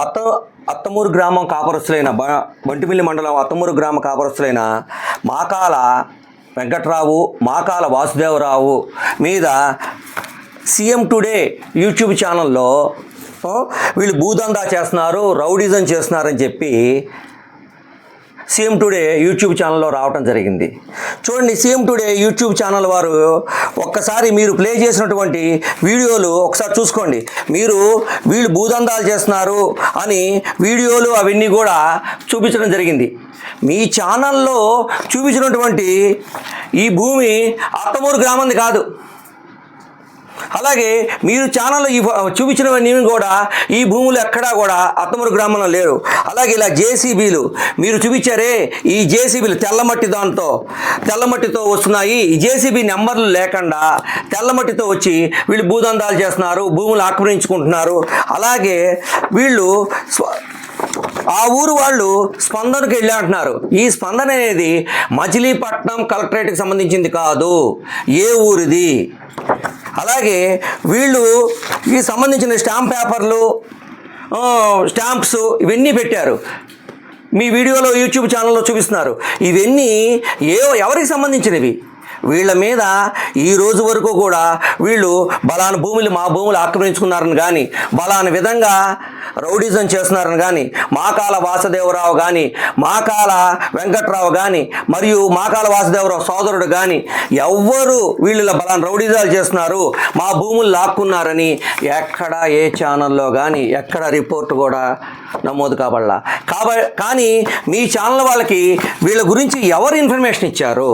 అత్త అత్తమూరు గ్రామం కాపరస్తులైన బ బంటిమిల్లి మండలం అత్తమూరు గ్రామ కాపరస్తులైన మాకాల వెంకట్రావు మాకాల వాసుదేవరావు మీద సీఎం టుడే యూట్యూబ్ ఛానల్లో వీళ్ళు భూదందా చేస్తున్నారు రౌడిజం చేస్తున్నారని చెప్పి సీఎం టుడే యూట్యూబ్ ఛానల్లో రావటం జరిగింది. చూడండి సీఎం టుడే యూట్యూబ్ ఛానల్ వారు ఒక్కసారి మీరు ప్లే చేసినటువంటి వీడియోలు ఒకసారి చూసుకోండి. మీరు వీళ్ళు భూదందాలు చేస్తున్నారు అని వీడియోలు అవన్నీ కూడా చూపించడం జరిగింది. మీ ఛానల్లో చూపించినటువంటి ఈ భూమి అత్తమూరు గ్రామంది కాదు. అలాగే మీరు ఛానల్ ఈ చూపించినవన్నీ కూడా ఈ భూములు ఎక్కడా కూడా అత్తమూరు గ్రామంలో లేరు. అలాగే ఇలా జేసీబీలు మీరు చూపించారే ఈ జేసీబీలు తెల్లమట్టి దాంతో తెల్లమట్టితో వస్తున్నాయి. ఈ జేసీబీ నెంబర్లు లేకుండా తెల్లమట్టితో వచ్చి వీళ్ళు భూదందాలు చేస్తున్నారు భూములు ఆక్రమించుకుంటున్నారు. అలాగే వీళ్ళు ఆ ఊరు వాళ్ళు స్పందనకు వెళ్ళి అంటున్నారు. ఈ స్పందన అనేది మచిలీపట్నం కలెక్టరేట్కి సంబంధించింది కాదు. ఏ ఊరిది? అలాగే వీళ్ళు ఈ సంబంధించిన స్టాంప్ పేపర్లు స్టాంప్స్ ఇవన్నీ పెట్టారు. మీ వీడియోలో యూట్యూబ్ ఛానల్లో చూపిస్తున్నారు. ఇవన్నీ ఏ ఎవరికి సంబంధించినవి? వీళ్ళ మీద ఈ రోజు వరకు కూడా వీళ్ళు బలాన భూములు మా భూములు ఆక్రమించుకున్నారని కానీ బలాన విధంగా రౌడిజం చేస్తున్నారని కానీ మాకాల వాసుదేవరావు కానీ మాకాల వెంకట్రావు కానీ మరియు మాకాల వాసుదేవరావు సోదరుడు కానీ ఎవ్వరు వీళ్ళు బలాన్ని బలాన రౌడిజాలు చేస్తున్నారు మా భూములు లాక్కున్నారని ఎక్కడ ఏ ఛానల్లో కానీ ఎక్కడ రిపోర్ట్ కూడా నమోదు కాబడలా. కాబ కానీ మీ ఛానల్ వాళ్ళకి వీళ్ళ గురించి ఎవరు ఇన్ఫర్మేషన్ ఇచ్చారు?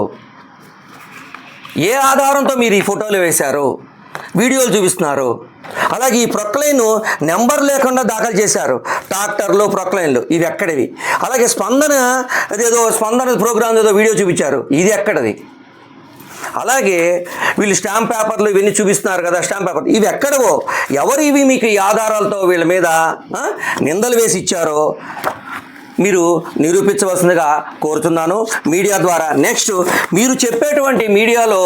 ఏ ఆధారంతో మీరు ఈ ఫోటోలు వేశారు? వీడియోలు చూపిస్తున్నారు. అలాగే ఈ ప్రొక్లైన్ నెంబర్ లేకుండా దాఖలు చేశారు. ట్రాక్టర్లు ప్రొక్లైన్లు ఇవి ఎక్కడివి? అలాగే స్పందన అదేదో స్పందన ప్రోగ్రామ్ ఏదో వీడియో చూపించారు. ఇది ఎక్కడది? అలాగే వీళ్ళు స్టాంప్ పేపర్లు ఇవన్నీ చూపిస్తున్నారు కదా స్టాంప్ పేపర్. ఇవి ఎక్కడవో? ఎవరు ఇవి మీకు ఈ ఆధారాలతో వీళ్ళ మీద నిందలు వేసి ఇచ్చారో? మీరు నిరూపించవలసిందిగా కోరుతున్నాను. మీడియా ద్వారా నెక్స్ట్ మీరు చెప్పేటువంటి మీడియాలో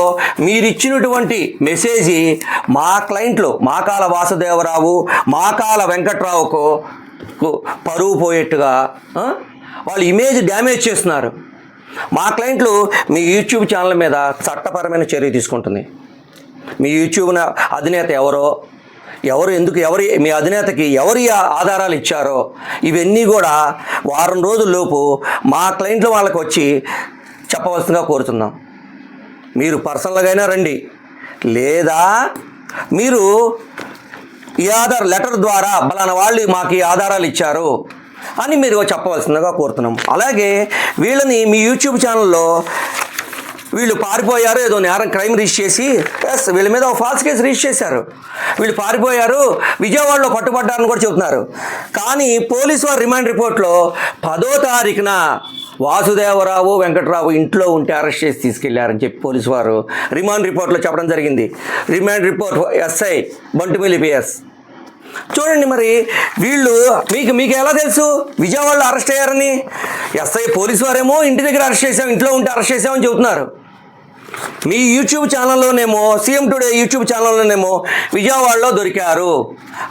మీరు ఇచ్చినటువంటి మెసేజ్ మా క్లయింట్లు మాకాల వాసుదేవరావు మాకాల వెంకట్రావుకు పరువు పోయేట్టుగా వాళ్ళు వాళ్ళ ఇమేజ్ డ్యామేజ్ చేస్తున్నారు. మా క్లయింట్లు మీ యూట్యూబ్ ఛానల్ మీద చట్టపరమైన చర్య తీసుకుంటుంది. మీ యూట్యూబ్ అధినేత ఎవరో ఎవరు ఎందుకు ఎవరి మీ అధినేతకి ఎవరి ఆధారాలు ఇచ్చారో ఇవన్నీ కూడా వారం రోజుల్లోపు మా క్లయింట్లు వాళ్ళకి వచ్చి చెప్పవలసిందిగా కోరుతున్నాం. మీరు పర్సనల్గా అయినా రండి. లేదా మీరు ఈ ఆధార్ లెటర్ ద్వారా బలానా వాళ్ళు మాకు ఈ ఆధారాలు ఇచ్చారు అని మీరు చెప్పవలసిందిగా కోరుతున్నాం. అలాగే వీళ్ళని మీ యూట్యూబ్ ఛానల్లో వీళ్ళు పారిపోయారు ఏదో నేరం క్రైమ్ రిజిస్ట్ చేసి ఎస్ వీళ్ళ మీద ఒక ఫాల్స్ కేసు రిజిస్ట్ చేశారు. వీళ్ళు పారిపోయారు విజయవాడలో పట్టుబడ్డారని కూడా చెబుతున్నారు. కానీ పోలీసు వారి రిమాండ్ రిపోర్ట్లో పదో తారీఖున వాసుదేవరావు వెంకటరావు ఇంట్లో ఉంటే అరెస్ట్ చేసి తీసుకెళ్ళారని చెప్పి పోలీసు వారు రిమాండ్ రిపోర్ట్లో చెప్పడం జరిగింది. Remand report SI Bantumilli PS. చూడండి మరి వీళ్ళు మీకు మీకు ఎలా తెలుసు? విజయవాడలో అరెస్ట్ అయ్యారని? ఎస్ఐ పోలీసు వారేమో ఇంటి దగ్గర అరెస్ట్ చేసాం ఇంట్లో ఉంటే అరెస్ట్ చేసామని చెబుతున్నారు. మీ యూట్యూబ్ ఛానల్లోనేమో సీఎం టుడే యూట్యూబ్ ఛానల్లోనేమో విజయవాడలో దొరికారు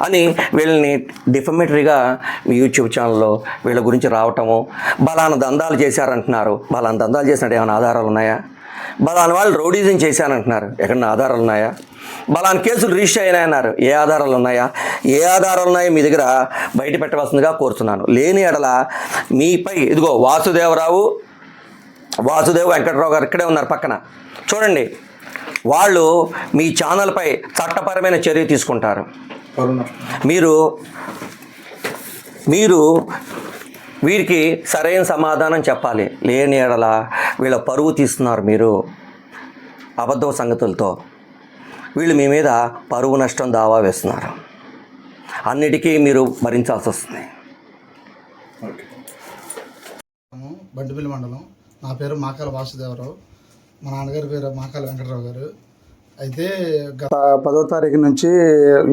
అని వీళ్ళని డిఫమేటరీగా మీ యూట్యూబ్ ఛానల్లో వీళ్ళ గురించి రావటము బలాన దందాలు చేశారంటున్నారు. బలాన దందాలు చేసినట్టు ఏమైనా ఆధారాలు ఉన్నాయా? బలాన వాళ్ళు రౌడీజం చేశారంటున్నారు. ఎక్కడన్నా ఆధారాలు ఉన్నాయా? బలాన్ కేసులు రిజిస్టర్ అయినాయన్నారు. ఏ ఆధారాలు ఉన్నాయా? ఏ ఆధారాలు ఉన్నాయో మీ దగ్గర బయట పెట్టవలసిందిగా కోరుతున్నాను. లేని ఎడల మీపై ఇదిగో వాసుదేవరావు వాసుదేవ్ వెంకటరావు గారు ఇక్కడే ఉన్నారు పక్కన. చూడండి వాళ్ళు మీ ఛానల్పై చట్టపరమైన చర్య తీసుకుంటారు. మీరు మీరు వీరికి సరైన సమాధానం చెప్పాలి. లేని ఎడల వీళ్ళ పరువు తీస్తున్నారు మీరు అబద్ధ సంగతులతో. వీళ్ళు మీ మీద పరువు నష్టం దావా వేస్తున్నారు. అన్నిటికీ మీరు భరించాల్సి వస్తుంది. బండిపల్లి మండలం. నా పేరు మాకాల వాసుదేవరావు. మా నాన్నగారి పేరు మాకాల వెంకటరావు గారు. అయితే గత పదో తారీఖు నుంచి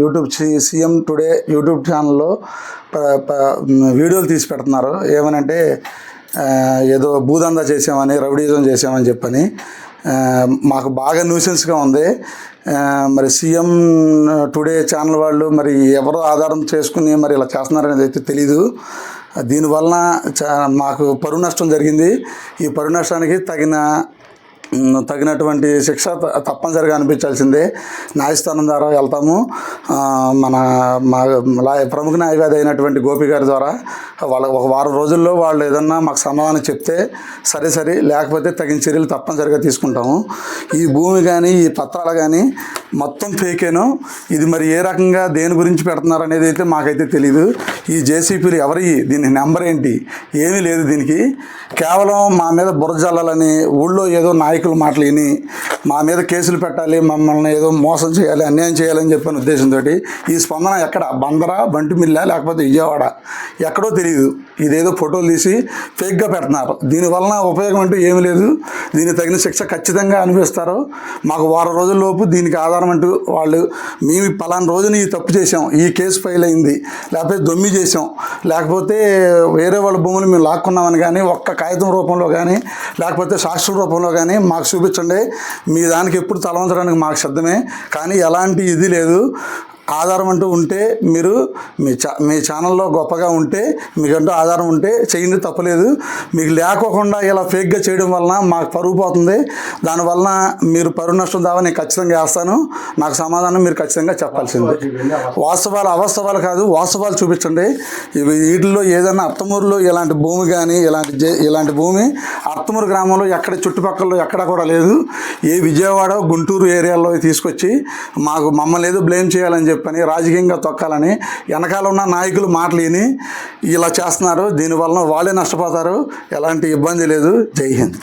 యూట్యూబ్ సీఎం టుడే యూట్యూబ్ ఛానల్లో వీడియోలు తీసి పెడుతున్నారు. ఏమనంటే ఏదో భూదందా చేసామని రౌడీజం చేసామని చెప్పని మాకు బాగా న్యూసెన్స్గా ఉంది. మరి సీఎం టుడే ఛానల్ వాళ్ళు మరి ఎవరో ఆధారం చేసుకుని మరి ఇలా చేస్తున్నారనేది అయితే తెలీదు. దీనివలన చా మాకు పరువు నష్టం జరిగింది. ఈ పరువు నష్టానికి తగిన తగినటువంటి శిక్ష త- తప్పనిసరిగా అనిపించాల్సిందే. న్యాయస్థానం ద్వారా వెళ్తాము. మన మా లా ప్రముఖ న్యాయవాది అయినటువంటి గోపి గారి ద్వారా వాళ్ళ ఒక వారం రోజుల్లో వాళ్ళు ఏదన్నా మాకు సమాధానం చెప్తే సరే సరే లేకపోతే తగిన చర్యలు తప్పనిసరిగా తీసుకుంటాము. ఈ భూమి కానీ ఈ పత్రాలు కానీ మొత్తం ఫేకేను. ఇది మరి ఏ రకంగా దేని గురించి పెడుతున్నారు అనేది అయితే మాకైతే తెలియదు ఈ జేసీపీలు ఎవరి దీని నెంబర్ ఏంటి? ఏమీ లేదు దీనికి. కేవలం మా మీద బుర్ర జల్లాలని ఊళ్ళో ఏదో నాయకుల మాటలు విని మా మీద కేసులు పెట్టాలి మమ్మల్ని ఏదో మోసం చేయాలి అన్యాయం చేయాలని చెప్పిన ఉద్దేశంతో ఈ స్పందన ఎక్కడ? బందరా బంటిమిల్ల లేకపోతే విజయవాడ? ఎక్కడో తెలియదు ఇదేదో ఫోటోలు తీసి ఫేక్గా పెడుతున్నారు. దీనివలన ఉపయోగం అంటూ ఏమీ లేదు. దీనికి తగిన శిక్ష ఖచ్చితంగా అనిపిస్తారు మాకు వారం రోజుల్లోపు దీనికి ఆధారం అంటూ వాళ్ళు మేము పలానా రోజున ఈ తప్పు చేసాం ఈ కేసు ఫైల్ అయింది. లేకపోతే దొమ్మి చేసాం లేకపోతే వేరే వాళ్ళ భూములు మేము లాక్కున్నామని కానీ ఒక్క కాగితం రూపంలో కానీ లేకపోతే సాక్షుల రూపంలో కానీ మాకు చూపించండి. మీ దానికి ఎప్పుడు తలవంచడానికి మాకు సిద్ధమే. కానీ ఎలాంటి ఇది లేదు. ఆధారం అంటూ ఉంటే మీరు మీ చా మీ ఛానల్లో గొప్పగా ఉంటే మీకంటూ ఆధారం ఉంటే చేయండి తప్పలేదు. మీకు లేకోకుండా ఇలా ఫేక్గా చేయడం వలన మాకు పరుగు పోతుంది. దానివలన మీరు పరువు నష్టం దావా నేను ఖచ్చితంగా వేస్తాను. నాకు సమాధానం మీరు ఖచ్చితంగా చెప్పాల్సిందే. వాస్తవాలు అవాస్తవాలు కాదు వాస్తవాలు చూపించండి. వీటిల్లో ఏదైనా అత్తమూరులో ఇలాంటి భూమి కానీ ఇలాంటి జే- ఇలాంటి భూమి అత్తమూరు గ్రామంలో ఎక్కడ చుట్టుపక్కల ఎక్కడ కూడా లేదు. ఏ విజయవాడ గుంటూరు ఏరియాలో తీసుకొచ్చి మాకు మమ్మల్ని ఏదో బ్లేమ్ చేయాలని చెప్పని రాజకీయంగా తొక్కాలని వెనకాల ఉన్న నాయకులు మాటలు ఇలా చేస్తున్నారు. దీనివలన వాళ్ళే నష్టపోతారు. ఎలాంటి ఇబ్బంది లేదు. జై హింద్.